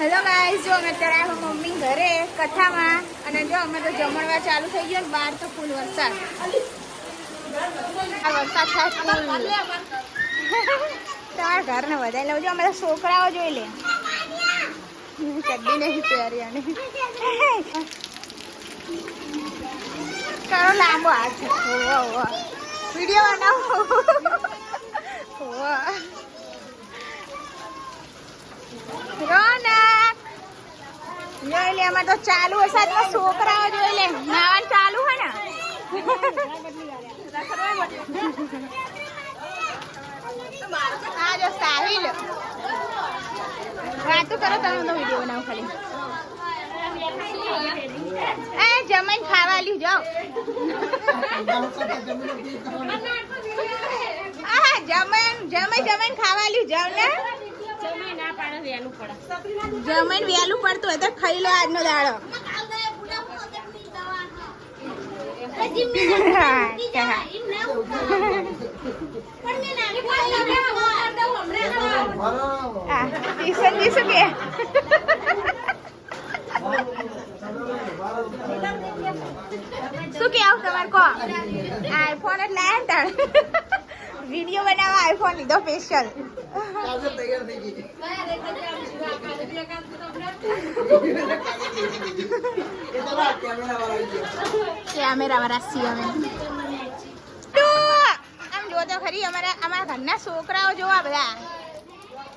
Hello guys જો અમે અત્યારે આવ્યા મમ્મી ઘરે કથામાં, અને જો અમે તો જમણવા ચાલુ થઈ ગયો ને બહાર તો ફૂલ વરસાદ. વરસાદ થાય ફૂલ તાર ઘરને વધારે લેવું જો અમે તો છોકરાઓ જોઈ લે. ચડ્ડી નહીં પહેરી અને કરો લાંબો હાથ હોવા વીડિયો બનાવો. રોનક. જોઈ લે અમારે તો ચાલુ વરસાદમાં છોકરાઓ જોઈ લે. નાવાનું ચાલુ હે ને? હા જો સાહિલ. વાતો કરો, તમે વીડિયો બનાવો ખાલી. એ જમીન ખાવા લ્યું જાઓ. આ જમીન જમીન જમીન ખાવા લ્યું જાઓ ને. જમીન વેલું પડતું હોય તો ખાઈ લો આજનો દાડો. ટ્યુશન જઈશું કે શું કેવું તમારે કહો. આઈફોન એટલે એન્ટર વીડિયો બનાવવા આઈફોન લીધો સ્પેશિયલ કેમેરા વાળા છીએ અમે. આમ જો તો ખરી અમારા અમારા ઘરના છોકરાઓ જોવા બધા.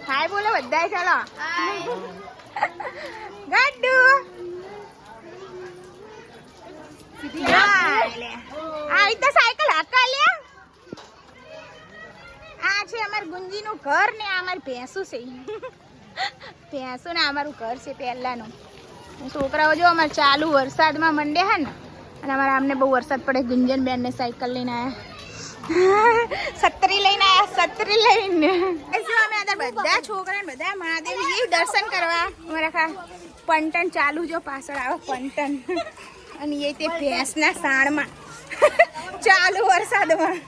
હાય બોલો બધા ચાલો. ગાડું. આ રીતે સાયકલ હાકા લે આ છે અમાર ગુંજીનું ઘર ને આ ભેંસું છે ભેંસું ને અમારું ઘર છે પહેલાનું છોકરાઓ જો અમારે ચાલુ વરસાદમાં મંડે હે ને અને અમારા આમને બહુ વરસાદ પડે ગુંજન બેન ને સાયકલ લઈને આયા સત્રી લઈને આયા સત્રી લઈને અમે અંદર બધા છોકરા બધા મહાદેવજી દર્શન કરવા અમારા ખા પંટન ચાલુ જો પાછળ આવે પંટન અને એ તે ભેંસના સાણમાં. ચાલુ વરસાદમાં.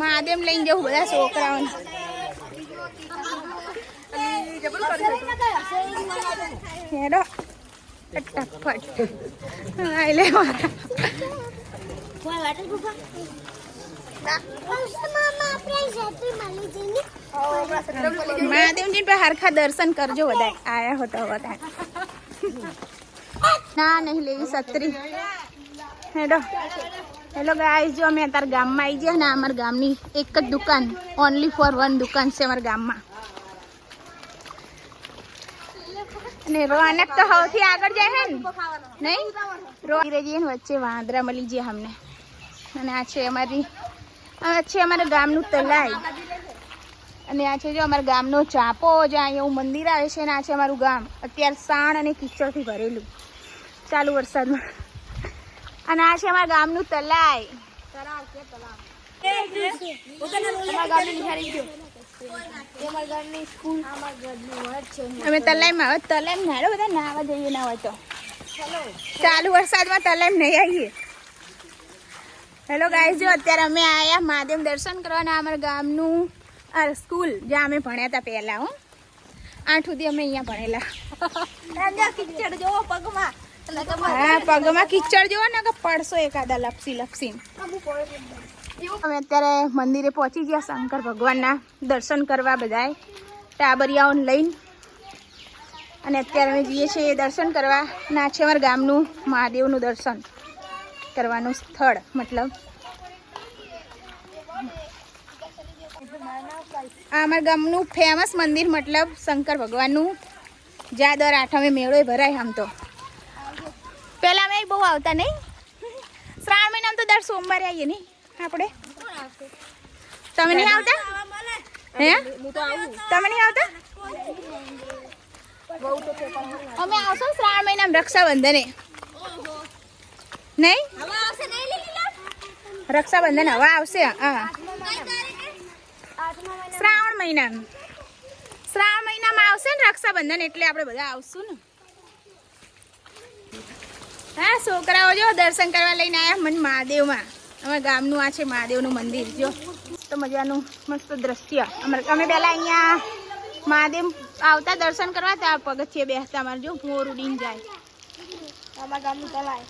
મહાદેવ લઈને જવું બધા છોકરાઓને. હેડો. ફટાફટ. મહાદેવજી પર હરખા દર્શન કરજો બધા. આયા હો તો બધા. ના, નહીં લેવી સત્રી હેડો. હેલો ગાઈસ જો અમે અત્યારે ગામમાં આવી ગયા ને અમારા ગામની એક જ દુકાન ઓનલી ફોર વન દુકાન છે અમારા ગામમાં. ને રોનક તો સૌથી આગળ જાય હે ને? નહીં? રોજી ને, વચ્ચે વાંદરા મળી જાય અમને. અને આ છે અમારી, આ છે અમારા ગામનું તલાઈ. અને આ છે જો અમારા ગામનો ચાપો જ્યાં એવું મંદિર આવે છે ને, આ છે અમારું ગામ. અત્યારે સાણ અને કિચડથી ભરેલું. ચાલુ વરસાદમાં. અને આ છે અમારા ગામનું તલાઈ. અમે તલાઈમાં, હવે તલાઈમ નાડો બધા જઈએ ના હોય તો. ચાલુ વરસાદમાં તલાઈ નહીં આવીએ. હેલો ગાય જો અત્યારે અમે આયા મહાદેવ દર્શન કરવાના અમારા ગામનું, આ સ્કૂલ જ્યાં અમે ભણ્યા હતા પહેલા, હો. આઠ સુધી અમે અહીંયા ભણેલા. કિચડ જોવો પગમાં. હા પગમાં કિચડ જોવો ને કે પડશો એકાદા લપસી લપસી અમે અત્યારે મંદિરે પહોંચી ગયા શંકર ભગવાનના દર્શન કરવા બધાએ ટાબરિયાઓને લઈને. અને અત્યારે અમે જઈએ છીએ દર્શન કરવા ના છે અમારા ગામનું મહાદેવનું દર્શન કરવાનું સ્થળ મતલબ. આ અમારા ગામનું ફેમસ મંદિર મતલબ શંકર ભગવાનનું. જ્યાં દર આઠમે મેળો ભરાય આમ તો. પહેલા બહુ આવતા નહીં. શ્રાવણ મહિનામાં તો દર સોમવારે આવીએ નહીં આપણે. તમે નહીં આવતા? હે? તમે નહીં આવતા? અમે આવશો શ્રાવણ મહિનામાં રક્ષાબંધને. નહીં? રક્ષાબંધન હવે આવશે, હા. શ્રાવણ મહિનામાં. શ્રાવણ મહિનામાં આવશે ને રક્ષાબંધન એટલે આપણે બધા આવશું ને. હા છોકરાઓ જો દર્શન કરવા લઈને આવ્યા મને મહાદેવમાં. અમારા ગામનું આ છે મહાદેવનું મંદિર જો. તો મજાનું મસ્ત દ્રશ્ય. અમારે અમે પહેલાં અહીંયા મહાદેવ આવતા દર્શન કરવા ત્યાં પગથિયે બેસતા અમારે જો મોર ઉડીને જાય. અમારા ગામનું તલાય.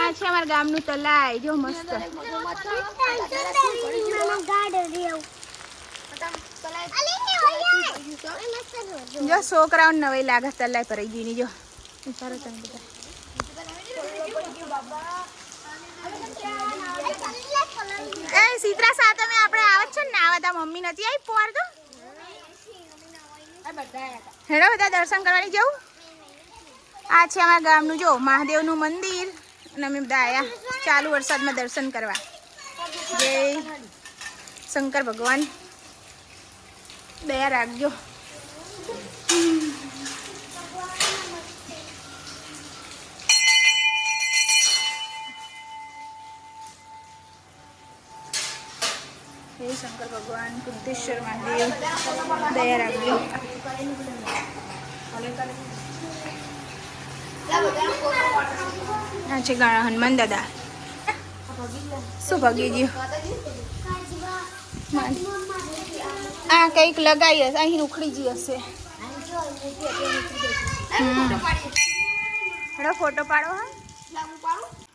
આ છે અમારા ગામનું તલાય જો મસ્ત. જો છોકરાઓને નવાઈ લાગે તલાય પર ગઈ જો. સારો તમે સીતરા સાથે મે આપણે આવત છે ને, આવા મમ્મી નથી આવી પોર તો? હેડો બધા દર્શન કરવાની જવું? આ છે અમારા ગામનું, જો, મહાદેવનું મંદિર. અને અમે બધા આવ્યા ચાલુ વરસાદમાં દર્શન કરવા. જય શંકર ભગવાન. દયા રાખજો હે શંકર ભગવાન કુદ્ધેશ્વર મહાદેવ દયા રાખજો આ છે ગા- હનુમાન દાદા શું ભગી ગયું આ કંઈક લગાઈ હશે અહીં ઉખડી ગઈ હશે. હેડો, ફોટો પાડો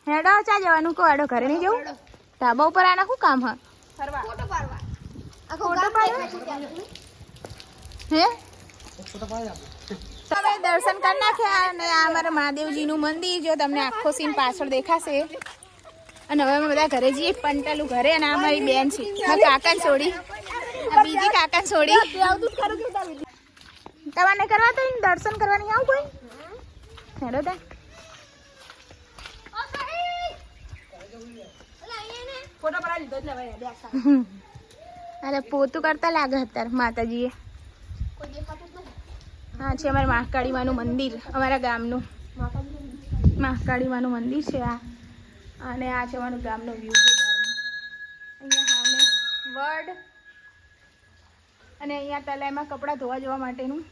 હેડો, ચા જવાનું કહો હેડો ઘરે નહીં જવું? ધાબા ઉપર આના શું કામ, હા? ફોટો હે? તમે દર્શન કરી નાખ્યા અને આ અમારા મહાદેવજીનું મંદિર, જો તમને આખો સીન પાછળ દેખાશે. અને હવે અમે બધા ઘરે જઈએ, પંટાલું ઘરે અને આ મારી બેન છે. કાકાને છોડી. બીજી કાકા છોડી. તમારે કરવા તો દર્શન કરવાની આવું કોઈ? હેડો બેસા અરે પોતું કરતા લાગે અત્યારે માતાજીએ. હા છે અમારે મહાકાળી માનું મંદિર અમારા ગામનું. મહાકાળી માનું મંદિર છે આ. અને આ છે અમારું ગામનો વ્યૂ છે અહીંયા સામે વડ અને અહીંયા તલાઈમાં કપડાં ધોવા જવા માટેનું.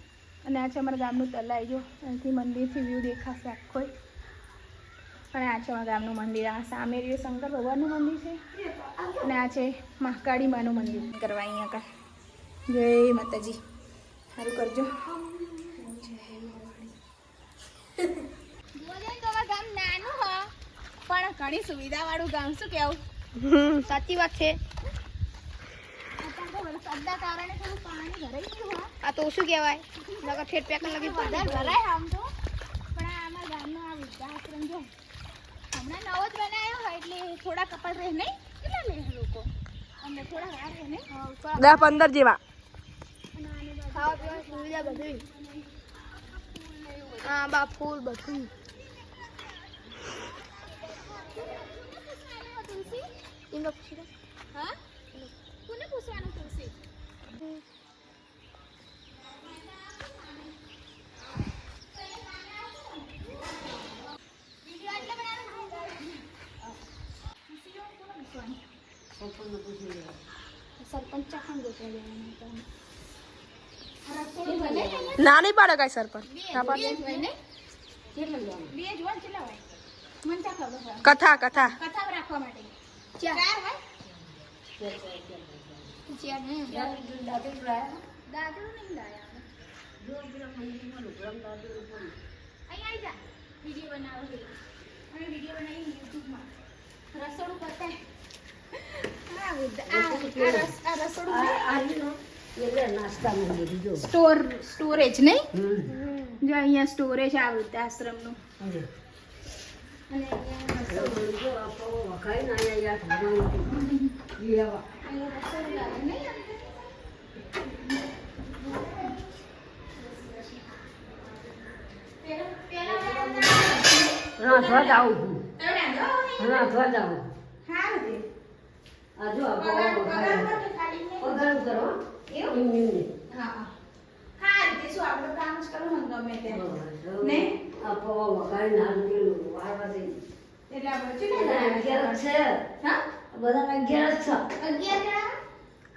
અને આ છે અમારા ગામનું તલાઈ જો. અહીંથી મંદિરથી વ્યૂ દેખાશે આખો. અને આ છે અમારા ગામનું મંદિર. આ સામે રહ્યું શંકર ભગવાનનું મંદિર છે. અને આ છે મહાકાળી માનું મંદિર. કરવા અહીંયા કા. જય માતાજી. સારું કરજો. નાનું હ. પણ ઘણી સુવિધા વાળું ગામ શું કેવું? સાચી વાત છે વરસાદના કારણે થોડું પાણી ભરાઈ ગયું હા આ તો શું કહેવાય? નકર ઠેઠ પેકર લગી વધારે ભરાય આમ તો. પણ આ અમારા ગામનો આ વૃદ્ધાશ્રમ જો હમણાં નવો જ બનાવ્યો હોય એટલે થોડા કપલ રહે નહીં? કેટલા લે લોકો? અમને થોડા વાર રહે ને દસ પંદર જેવા. ખાવા પીવાની સુવિધા બધી. હા બા ફૂલ બધું. તુલસી એમને પૂછી લો. હા? કોને પૂછવાનું તુલસી નાની પાડે કઈ સરપંચ. કથા કથા. કથા રાખવા માટે. ચાર. ચાર ને. નહીં લાયા આ રસોડું સ્ટોર, સ્ટોરેજ નહીં જો અહીંયા સ્ટોરેજ આ વૃદ્ધાશ્રમનું અને અહીંયા પેલા રાંધવા જાઉં છું? રાંધવા જાઉં સારું છે. આ જો આ પગાર- પૌવા પગાર વઘાર્યા. પર કે ખાલી નહીં? વઘાર કરો એવું? એમ એમ હા, હા. સારું શું આપણે કામ જ કરવું ને ગમે ત્યાં. ને? આ પૌવા વઘારીને હાલ દઈ. એટલે આપણે બધા થાય? છે હા? બધા અગિયાર જ છે અગિયાર જણા?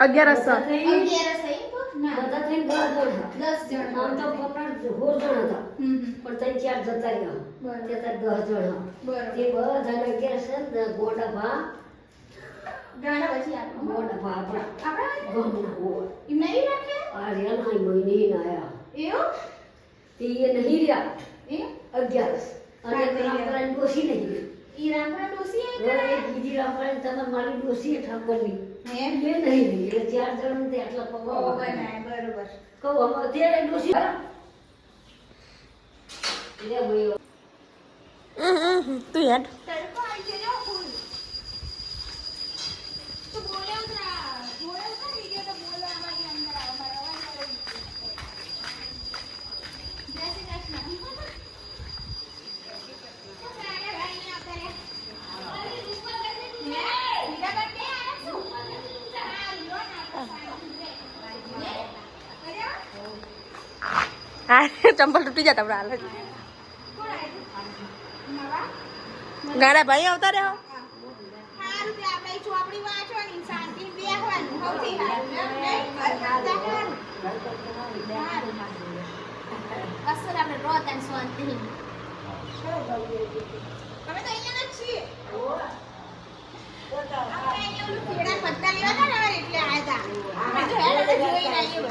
અગિયારસ બધા થઈને- અગિયાર થઈ તો? ના. બધા થઈને દસ જણ છે. દસ જણ. આમ તો પકડ હોળ જણ હતા હમ હમ. પણ ત્રણ ચાર જતા રહ્યા બરાબર. તે તાર દસ જણ હતા. બરાબર. તે બધાને ઘેર છે ને ગોડા ભા ગાડા પછી આપો. ગોડા ભા આપણા આપણા ગામના હોય એમ નહીં રાખ્યા આ રહ્યા ના મહિને ના આયા એવું તે એ નહીં રહ્યા એમ અગિયારસ અને હા, નહીં રામપરાની ડોશી નહીં રહી. ઈ ડોસી આવી બીજી રામપરાની તમે મારી ડોસી એ ઠાકોરની. એમ એ નહીં. એટલે ચાર જણ તે આટલા પગો બનાય બરોબર. કહું અમે અત્યારે ડોસી લે ભાઈ. તું હેડ. તડકો આવી ગયો ફૂલ તો બોલે ઉતરા બોલે ઉતરા વિડિયો તો બોલે આમાંથી અંદર આવો મારો અવાજ કરો જય શ્રી કૃષ્ણ તો ગાડા ભાઈને આપણે અરે ઉપર કરને તું હે બીજા કરને આ શું હા લો ના કર્યા હા ચંપલ તૂટી જાય તમારા હાલ ગાડા ભાઈ આવતા રહે.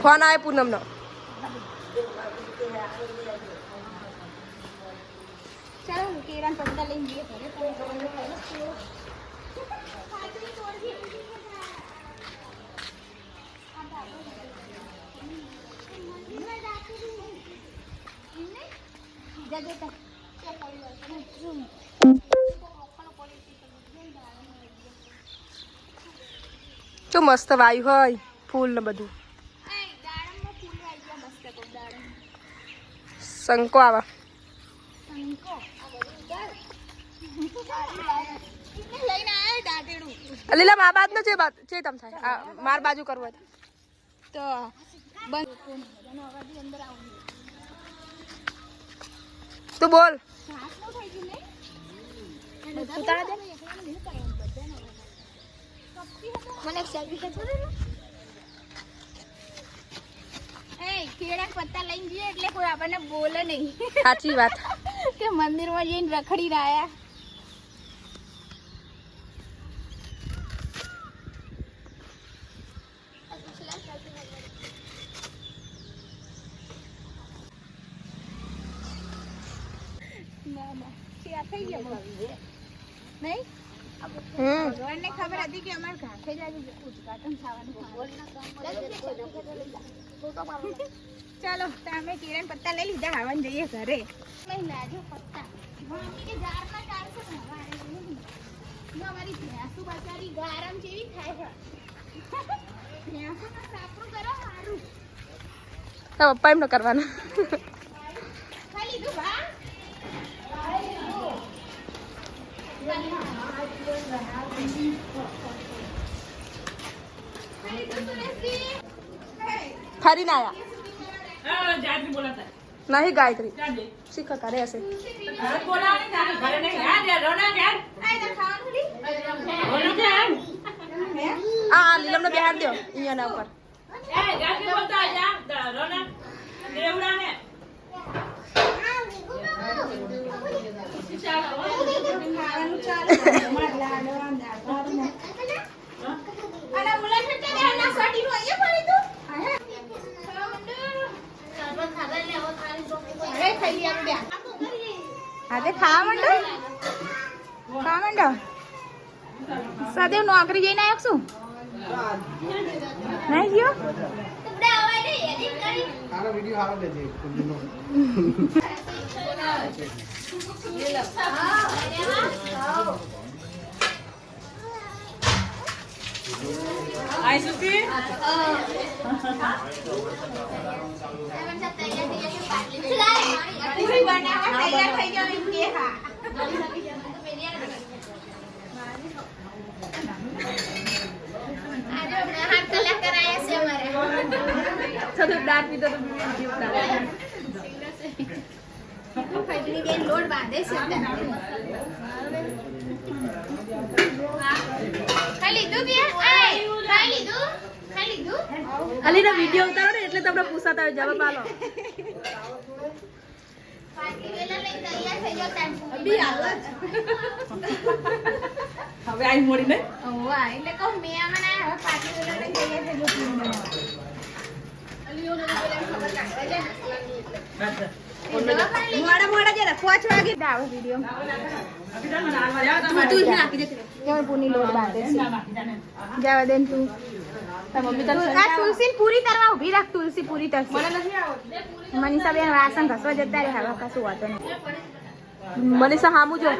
ફોન આવે પૂનમ ચોપડી ચાલો હું પત્તા લઈને જઈએ ઘરે. મસ્ત વાયુ હોય ફૂલ ને બધું. શંકો આવા. લીલા મા બાદ નો છે બાદ છે તમ થાય. આ માર બાજુ કરવો હોય તો. તો તું બોલ. મને એક સેલ્ફી કેળા પત્તા લઈને જઈએ એટલે કોઈ આપણને બોલે નહીં. સાચી વાત. કે મંદિરમાં જઈને રખડી રહ્યા ના ના શિયા થઈ ગયા નહીં? હમ. ભગવાનને ખબર હતી કે અમારે ઘાટે જ આજે ઉદઘાટન થવાનું ચાલો તો અમે કિરણ પત્તા લઈ લીધા. હાવન જઈએ ઘરે. લાજો પત્તા. મમ્મી કે ઝાડમાં ચાલશે ને હવે આ રહ્યું. જો અમારી ભેંસુ બચારી ગરમ જેવી થાય છે. ભેંસુને સાપરું કરો સારું તારા પપ્પા એમ ન કરવાના ખાઈ લીધું ભા ખાઈ લીધું સુરેશજી? હે. ફરીને આયા. નહીં ગાયત્રી. શીખ કરે હશે? આ આ લીલમનો બેહાડ દો અહીંયાના ઉપર. ભાત ને. આજે ખાવા માંડો? ખાવા માંડો? સદેવ નોકરી જઈને આવ્યો શું? નહીં ગયો? વીડિયો સારો પૂરી બનાવવા તૈયાર થઈ ગયો એમ કે હા. અમારે. દાંત પીધો તો જીવ બેન લોટ બાંધે છે લીધું? અલીનો વીડિયો ઉતારો ને એટલે તમને પૂછાતા હોય જવાબ આલો. હવે આઈ મોડી ને? એટલે કહું મેં આમાં હવે પાર્ટી વેલા લઈને તૈયાર થઈ ગયો પૂરી બનાવવા. મોડા પૂરી તરવા ઊભી રાખ તુલસી મનીષા બેન વાસણ ઘસવા જતા રહે હવે કશું વાતો નહીં મનીષા જો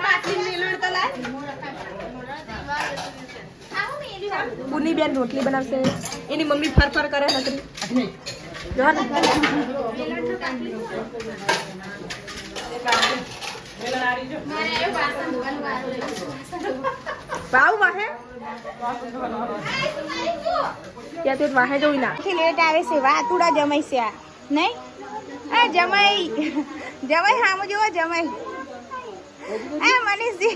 પુની બેન રોટલી બનાવશે. એની મમ્મી ફર ફર કરે નકરી જો ને ભાવ વાહે? ત્યાં તું વાહે જોઈ લેટ આવે છે વાતુડા જમાઈ છે આ. નહીં? આ જમાઈ. જમાઈ હામો જોવો જમાઈ. આ મનીષજી.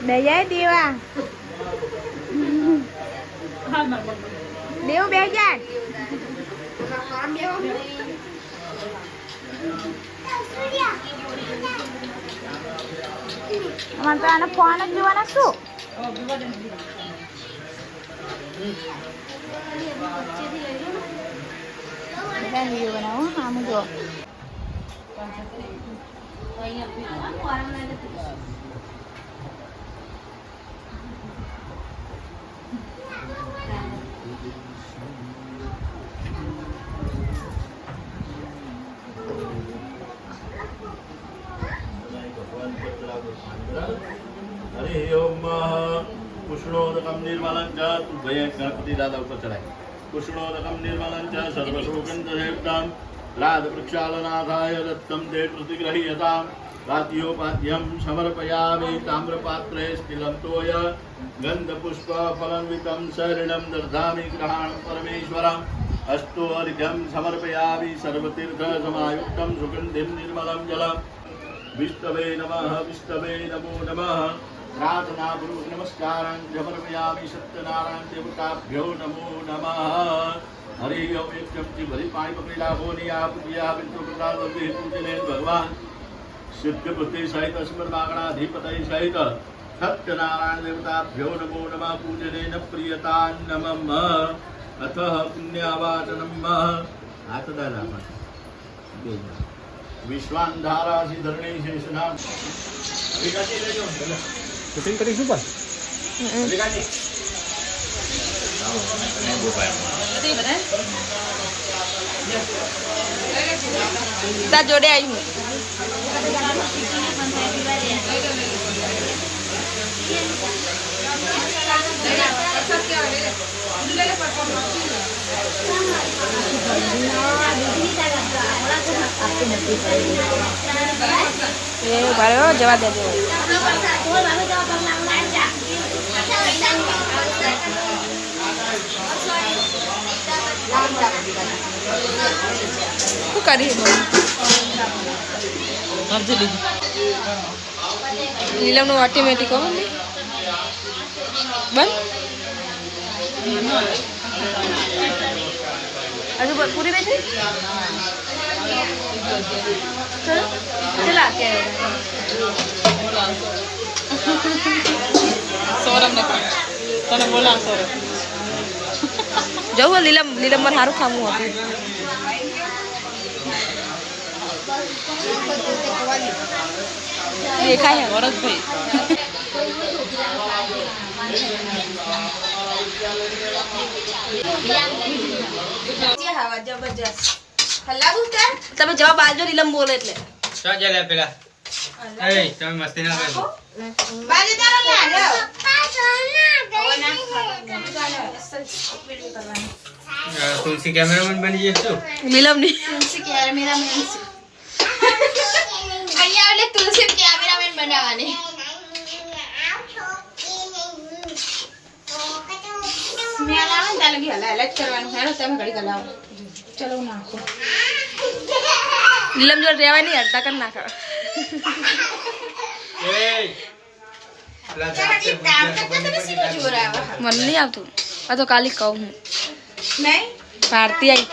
બે જાય દેવા દેવ બે જાય અમારે તો આને ફોન જ જોવાના શું? બનાવો આમ જો હરિ हरि ओम कुष्णोदकम निर्मलं च तुभये गणपति दादा ऊपर चढ़ाए कुष्णोदकम निर्मलं च सर्वशोकं तदेवतां राध प्रक्षालनाथाय दत्तं ते प्रतिगृह्यतां रात्योपाद्यं समर्पयामि ताम्रपात्रे स्थिलं तोय गन्धपुष्पफलन्वितं शरणं दर्धामि ग्रहाणं परमेश्वरम्। अस्तु अर्घ्यं समर्पयामि सर्वतीर्थसमायुक्तं सुगन्धिं निर्मलं जलम्। विष्णवे नमः विष्णवे नमो नमः। प्रार्थना गुरु नमस्कार समर्पयामि सत्यनारायण देवताभ्यो नमो नमः। हरि ओम एक चमची भरी पानी पकड़ी लाभो नहीं आप किया हेतु के भगवान सिद्ध बुद्धि सहित स्मर मागणाधिपत सहित सत्यनारायण देवताभ्यो नमो नमः। पूजनेन प्रियतां नमः। अतः पुण्यावाचनम् आतदानाम। विश्वान्धारासि धरणीशेषनाम विकसित શૂટિંગ કરીશું પણ તાર જોડે આવી હું એ ઊભા જવા દેજો. શું કરી નીલમનું ઓટોમેટિક હો બંધ? હજુ પૂરી થઈ ચલો ચલા તને બોલા જવું લીલમ લીલમમાં સારું ખાવું હતું દેખાય હે તમે જવાબ આલજો નીલમ બોલે એટલે. પેલા. એ તમે મસ્તી ના બાજુ તારો લાડો તુલસી કેમેરામેન બની જશો નીલમની તુલસી કેમેરામેન અહીંયા એટલે તુલસી કેમેરામેન બનાવવાની. સ્મેલ આવે ને ત્યાં લગી હલા હલા જ કરવાનું. હેડો તમે ઘડી હલાવો ચલો નાખો. નીલમ જોડે રહેવા નહીં અડધા કર નાખો? મને નહીં આવતું. આ તો કાલી કહું હું. ભારતી આવી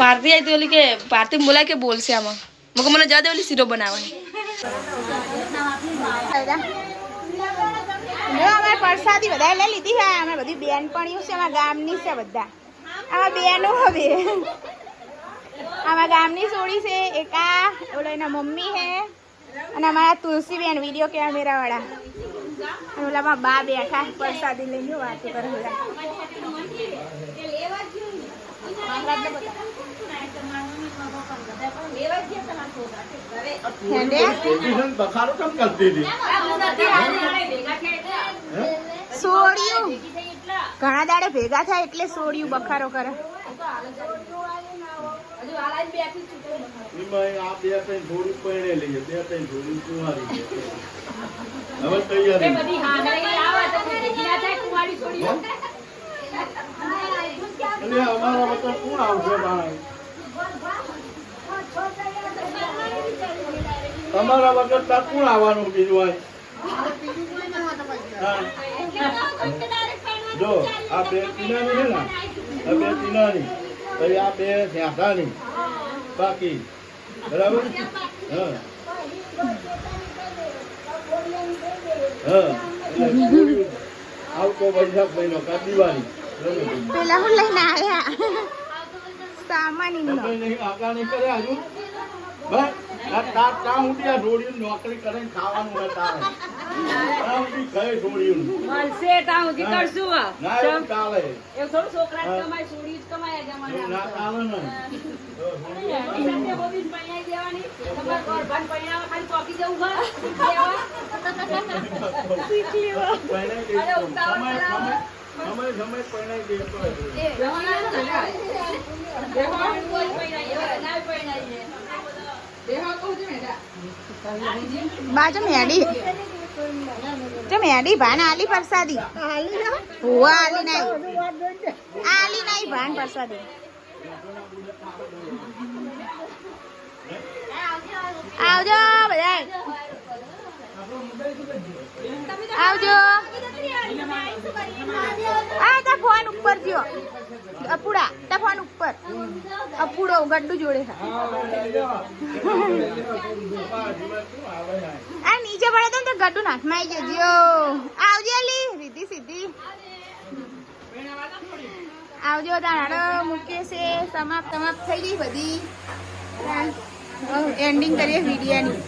ભારતી આવી તો ઓલી કે ભારતી બોલાય કે બોલશે આમાં? મગર મને જવા દે ઓલી સીરો બનાવવાની જો અમારે પરસાદી બધા લઈ લીધી હા. અમે બધી બેનપણીઓ છે અમારા ગામની છે બધા. આમાં બેનો હવે. આમાં ગામની સોડી છે એકા ઓલો એના મમ્મી છે અને અમારા તુલસીબેન વીડિયો કેમેરા વાળા. અને ઓલામાં બા બેઠા પ્રસાદી લઈને વાતો કરે બધા હેંડે? પોઝિશન બખારો કેમ કરતી હતી સોડિયું ઘણા દાડે ભેગા થાય એટલે સોડિયું બખારો કરે. એમાં આ બે ત્રણ જોડી પરણેલી છે. બે ત્રણ જોડી કુંવારી છે. હવે તૈયારી એટલે અમારા વતન કોણ આવશે ભાઈ તમારા વગર ત્યાં કોણ આવવાનું બીજું હોય જો આ બે પીનાની છે ને આ બે પીનાની પછી આ બે ઝાંસાની બાકી બરાબર? હા. હા આવતો વૈશાખ મહિનો કા દિવાળી. પેલા હું લઈને આવ્યા. સામાન કર્યા હજુ. બસ આ તા તા ઊંધી આ રોડીયું નોકરી કરીને ખાવાનું હોય તારે તા ખાય રોડીયું. ના ચાલે એવું ના ચાલે ને. પરણાઈ દઈશું. સમય સમય સમય સમય પરણાઈ દઈશું. બાજુ મેડી જો મેડી ભાન આલી પ્રસાદી? હુવા આલી નહીં આલી નહીં ભાન પ્રસાદી. આવજો બધા આવજો. આ તા ફોન ઉપર જો અપુડા, તા ફોન ઉપર. અપુડો ગડ્ડુ જોડે આ નીચે પડે તો ગડ્ડુ નાખમાં આવી જજો. આવજો અલી રીધી સીધી. આવજો તાણ મૂકે છે. સમાપ્ત સમાપ્ત થઈ ગઈ બધી. એન્ડિંગ કરીએ વિડીયોની.